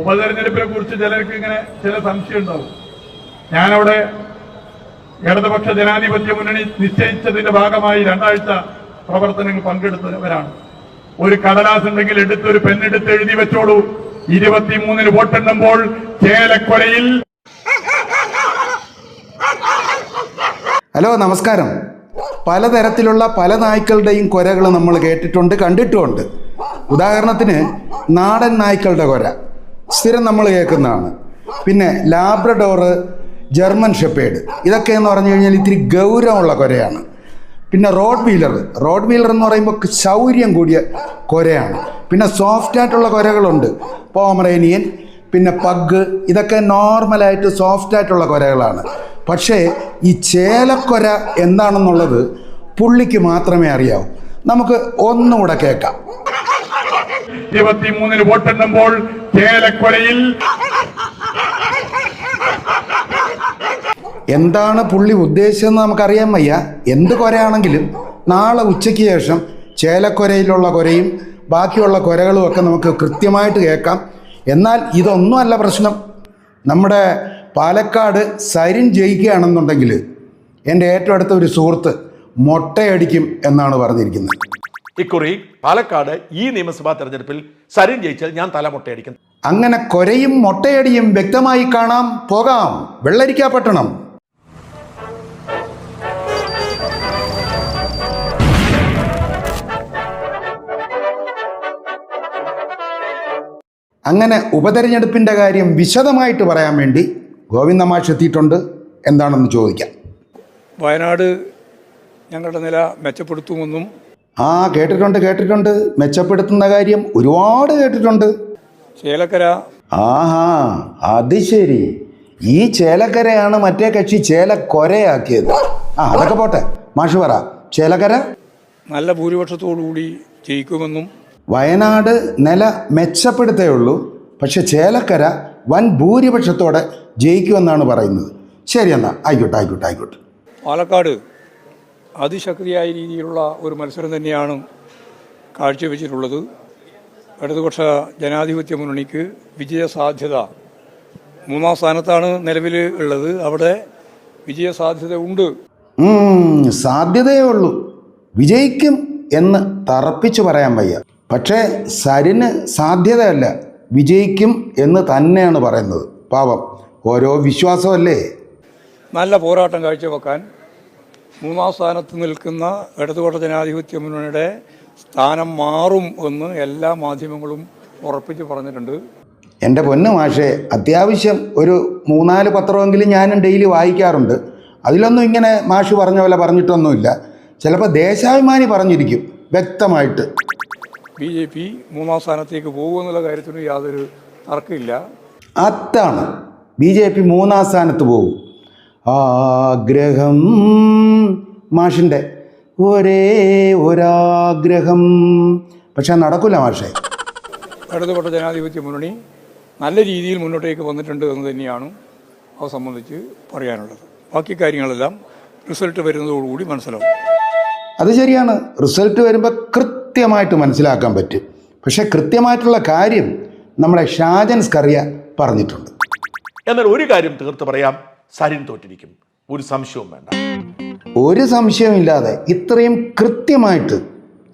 ഉപതെരഞ്ഞെടുപ്പിനെ കുറിച്ച് ചിലർക്ക് ഇങ്ങനെ ചില സംശയം ഉണ്ടാവും. ഞാനവിടെ ഇടതുപക്ഷ ജനാധിപത്യ മുന്നണി നിശ്ചയിച്ചതിന്റെ ഭാഗമായി രണ്ടാഴ്ച പ്രവർത്തനങ്ങൾ പങ്കെടുത്തവരാണ്. ഒരു കടലാസ് ഉണ്ടെങ്കിൽ എടുത്ത് ഒരു പെണ്ണെടുത്ത് എഴുതി വെച്ചോളൂ. ഇരുപത്തിമൂന്നിന് വോട്ടെണ്ണുമ്പോൾ ചേലക്കൊലയിൽ ഹലോ നമസ്കാരം. പലതരത്തിലുള്ള പല നായ്ക്കളുടെയും കൊരകൾ നമ്മൾ കേട്ടിട്ടുണ്ട് കണ്ടിട്ടുമുണ്ട്. ഉദാഹരണത്തിന് നാടൻ നായ്ക്കളുടെ കൊര. സ്ഥിരം നമ്മൾ കേൾക്കുന്നതാണ്. പിന്നെ ലാബ്രഡോറ് ജർമ്മൻ ഷെപ്പേഡ് ഇതൊക്കെ എന്ന് പറഞ്ഞു കഴിഞ്ഞാൽ ഇത്തിരി ഗൗരവമുള്ള കുരയാണ്. പിന്നെ റോഡ് വീലർ റോഡ് വീലർ എന്ന് പറയുമ്പോൾ ശൗര്യം കൂടിയ കുരയാണ്. പിന്നെ സോഫ്റ്റ് ആയിട്ടുള്ള കുരകളുണ്ട്. പോമറേനിയൻ പിന്നെ പഗ് ഇതൊക്കെ നോർമലായിട്ട് സോഫ്റ്റ് ആയിട്ടുള്ള കുരകളാണ്. പക്ഷേ ഈ ചേലക്കൊര എന്താണെന്നുള്ളത് പുള്ളിക്ക് മാത്രമേ അറിയാവൂ. നമുക്ക് ഒന്നുകൂടെ കേൾക്കാം. ഇരുപത്തിമൂന്നിന് വോട്ടെണ്ണുമ്പോൾ ചേലക്കൊലയിൽ എന്താണ് പുള്ളി ഉദ്ദേശിച്ചതെന്ന് നമുക്കറിയാൻ വയ്യ. എന്ത് കൊരയാണെങ്കിലും നാളെ ഉച്ചയ്ക്ക് ശേഷം ചേലക്കൊരയിലുള്ള കൊരയും ബാക്കിയുള്ള കൊരകളും ഒക്കെ നമുക്ക് കൃത്യമായിട്ട് കേൾക്കാം. എന്നാൽ ഇതൊന്നുമല്ല പ്രശ്നം. നമ്മുടെ പാലക്കാട് സരിൻ ജയിക്കുകയാണെന്നുണ്ടെങ്കിൽ എന്റെ ഏറ്റവും അടുത്ത ഒരു സുഹൃത്ത് മൊട്ടയടിക്കും എന്നാണ് പറഞ്ഞിരിക്കുന്നത്. ഇക്കുറി പാലക്കാട് ഈ നിയമസഭാ തെരഞ്ഞെടുപ്പിൽ സരിൻ ജയിച്ചാൽ ഞാൻ തല മുട്ടയടിക്കും. അങ്ങനെ കൊരയും മൊട്ടയടിയും വ്യക്തമായി കാണാം. പോകാം. വെള്ളരിക്കാപ്പട്ടണം അങ്ങനെ ഉപതെരഞ്ഞെടുപ്പിന്റെ കാര്യം വിശദമായിട്ട് പറയാൻ വേണ്ടി ഗോവിന്ദമാഷ് എത്തിയിട്ടുണ്ട്. എന്താണെന്ന് ചോദിക്കാം. വയനാട് ഞങ്ങളുടെ നില മെച്ചപ്പെടുത്തുമെന്നും ആ കേട്ടിട്ടുണ്ട് കേട്ടിട്ടുണ്ട്. മെച്ചപ്പെടുത്തുന്ന കാര്യം ഒരുപാട് കേട്ടിട്ടുണ്ട്. ചേലക്കര. ആഹാ അത് ശരി. ഈ ചേലക്കരയാണ് മറ്റേ കക്ഷി ചേലക്കൊരയാക്കിയത്. ആ അതൊക്കെ പോട്ടെ. മാഷ് പറ ചേലക്കര? നല്ല ഭൂരിപക്ഷത്തോടുകൂടി ജയിക്കുമെന്നും. വയനാട് നില മെച്ചപ്പെടുത്തേ ഉള്ളൂ. പക്ഷെ ചേലക്കര വൻ ഭൂരിപക്ഷത്തോടെ ജയിക്കുമെന്നാണ് പറയുന്നത്. ശരി എന്നാ ആയിക്കോട്ടെ ആയിക്കോട്ടെ ആയിക്കോട്ടെ. പാലക്കാട്. അതിശക്തിയായ രീതിയിലുള്ള ഒരു മത്സരം തന്നെയാണ് കാഴ്ചവെച്ചിട്ടുള്ളത്. ഇടതുപക്ഷ ജനാധിപത്യ മുന്നണിക്ക് വിജയസാധ്യത മൂന്നാം സ്ഥാനത്താണ് നിലവിൽ ഉള്ളത്. അവിടെ വിജയസാധ്യത ഉണ്ട്. സാധ്യതയേ ഉള്ളൂ. വിജയിക്കും എന്ന് തറപ്പിച്ചു പറയാൻ വയ്യ. പക്ഷേ സരിന് സാധ്യതയല്ല. വിജയിക്കും എന്ന് തന്നെയാണ് പറയുന്നത്. പാവം. ഓരോ വിശ്വാസമല്ലേ? നല്ല പോരാട്ടം കാഴ്ചവെക്കാൻ മൂന്നാം സ്ഥാനത്ത് നിൽക്കുന്ന ഇടതുപക്ഷ ജനാധിപത്യ മുന്നണിയുടെ സ്ഥാനം മാറും എന്ന് എല്ലാ മാധ്യമങ്ങളും ഉറപ്പിച്ച് പറഞ്ഞിട്ടുണ്ട്. എന്റെ പൊന്നു മാഷേ അത്യാവശ്യം ഒരു മൂന്നാൽ പത്രമെങ്കിലും ഞാനും ഡെയിലി വായിക്കാറുണ്ട്. അതിലൊന്നും ഇങ്ങനെ മാഷ് പറഞ്ഞ പോലെ പറഞ്ഞിട്ടൊന്നുമില്ല. ചിലപ്പോൾ ദേശാഭിമാനി പറഞ്ഞിരിക്കും വ്യക്തമായിട്ട്. ബി ജെ പി മൂന്നാം സ്ഥാനത്തേക്ക് പോകുമെന്നുള്ള കാര്യത്തിന് യാതൊരു തർക്കമില്ല. അതാണ്. ബി ജെ പി മൂന്നാം സ്ഥാനത്ത് പോകും. ആഗ്രഹം. മാഷിന്റെ ഒരേ ഒരാഗ്രഹം. പക്ഷെ നടക്കില്ല മാഷെ. ഇടതുപെട്ട ജനാധിപത്യ മുന്നണി നല്ല രീതിയിൽ മുന്നോട്ടേക്ക് വന്നിട്ടുണ്ട് എന്ന് തന്നെയാണ് അത് സംബന്ധിച്ച് പറയാനുള്ളത്. ബാക്കി കാര്യങ്ങളെല്ലാം റിസൾട്ട് വരുന്നതോടുകൂടി മനസ്സിലാവും. അത് ശരിയാണ്. റിസൾട്ട് വരുമ്പോൾ കൃത്യമായിട്ട് മനസ്സിലാക്കാൻ പറ്റും. പക്ഷേ കൃത്യമായിട്ടുള്ള കാര്യം നമ്മുടെ ഷാജൻ സ്കറിയ പറഞ്ഞിട്ടുണ്ട്. എന്നാൽ ഒരു കാര്യം തീർത്ത് പറയാം. സരിൻ തോറ്റിരിക്കും. ഒരു സംശയവും വേണ്ട. ഒരു സംശയമില്ലാതെ ഇത്രയും കൃത്യമായിട്ട്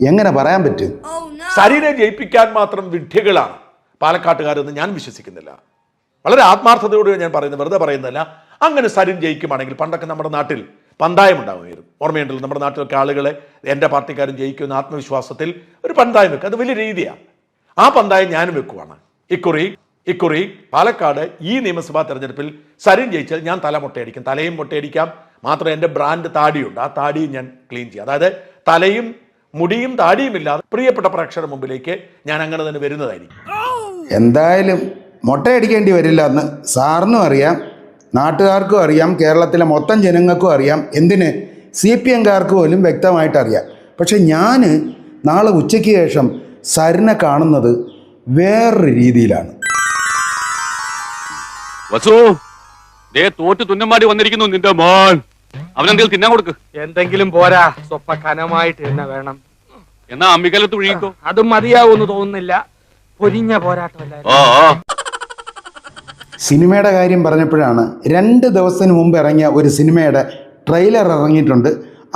എങ്ങനെ പറയാൻ പറ്റും? സരിനെ ജയിപ്പിക്കാൻ മാത്രം വിഡ്ഢികളാണ് പാലക്കാട്ടുകാരെന്ന് ഞാൻ വിശ്വസിക്കുന്നില്ല. വളരെ ആത്മാർത്ഥതയോട് ഞാൻ പറയുന്നത് വെറുതെ പറയുന്നതല്ല. അങ്ങനെ സരിൻ ജയിക്കുവാണെങ്കിൽ പണ്ടൊക്കെ നമ്മുടെ നാട്ടിൽ പന്തായം ഉണ്ടാവുമായിരുന്നു ഓർമ്മയുണ്ടല്ലോ നമ്മുടെ നാട്ടിലൊക്കെ ആളുകളെ എന്റെ പാർട്ടിക്കാരും ജയിക്കുന്ന ആത്മവിശ്വാസത്തിൽ ഒരു പന്തായം വെക്കുക അത് വലിയ രീതിയാണ്. ആ പന്തായം ഞാനും വെക്കുവാണ്. ഇക്കുറി ഇക്കുറി പാലക്കാട് ഈ നിയമസഭാ തെരഞ്ഞെടുപ്പിൽ സരിൻ ജയിച്ചാൽ ഞാൻ തല മുട്ടയടിക്കും. തലയും മുട്ടയടിക്കാം. മാത്രം എന്റെ ബ്രാൻഡ് താടിയുണ്ട്. ആ താടിയും ഞാൻ ക്ലീൻ ചെയ്യും. അതായത് തലയും മുടിയും താടിയും ഇല്ലാതെ പ്രിയപ്പെട്ട പ്രേക്ഷകരുടെ മുമ്പിലേക്ക് ഞാൻ അങ്ങനെ തന്നെ വരുന്നതായിരിക്കും. എന്തായാലും മുട്ടയടിക്കേണ്ടി വരില്ല എന്ന് സാറിനും അറിയാം നാട്ടുകാർക്കും അറിയാം കേരളത്തിലെ മൊത്തം ജനങ്ങൾക്കും അറിയാം. എന്തിന്? സി പി എംകാർക്ക് പോലും വ്യക്തമായിട്ട് അറിയാം. പക്ഷെ ഞാൻ നാളെ ഉച്ചയ്ക്ക് ശേഷം സരിനെ കാണുന്നത് വേറൊരു രീതിയിലാണ്. വസു ദേ തോറ്റ് തുന്നമാടി വന്നിരിക്കുന്നു നിന്റെ മോൻ. അവനെന്തെങ്കിലും തിന്നാൻ കൊടുക്ക്. എന്തെങ്കിലും പോരാ. സ്വപ്പ കനമായിട്ട് തന്നെ വേണം. എന്നാ അമ്മിക്കലത്ത് ഒഴുകിക്കോ അതും മതിയാവൂന്ന് തോന്നുന്നില്ല. പൊരിഞ്ഞ പോരാട്ടമല്ല ഓ ഓ സിനിമയുടെ കാര്യം പറഞ്ഞപ്പോഴാണ് രണ്ട് ദിവസത്തിന് മുമ്പ് ഇറങ്ങിയ ഒരു സിനിമയുടെ ട്രെയിലർ ഇറങ്ങിയിട്ടുണ്ട്.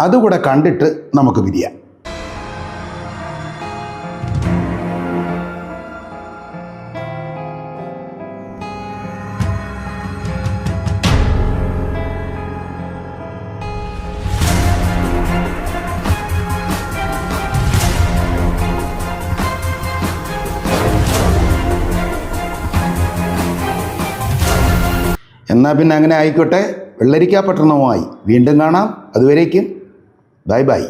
അതുകൂടെ കണ്ടിട്ട് നമുക്ക് പിരിയാം. എന്നാൽ പിന്നെ അങ്ങനെ ആയിക്കോട്ടെ. വെള്ളരിക്കാ പട്ടണവുമായി. വീണ്ടും കാണാം. അതുവരേക്കും. Bye bye.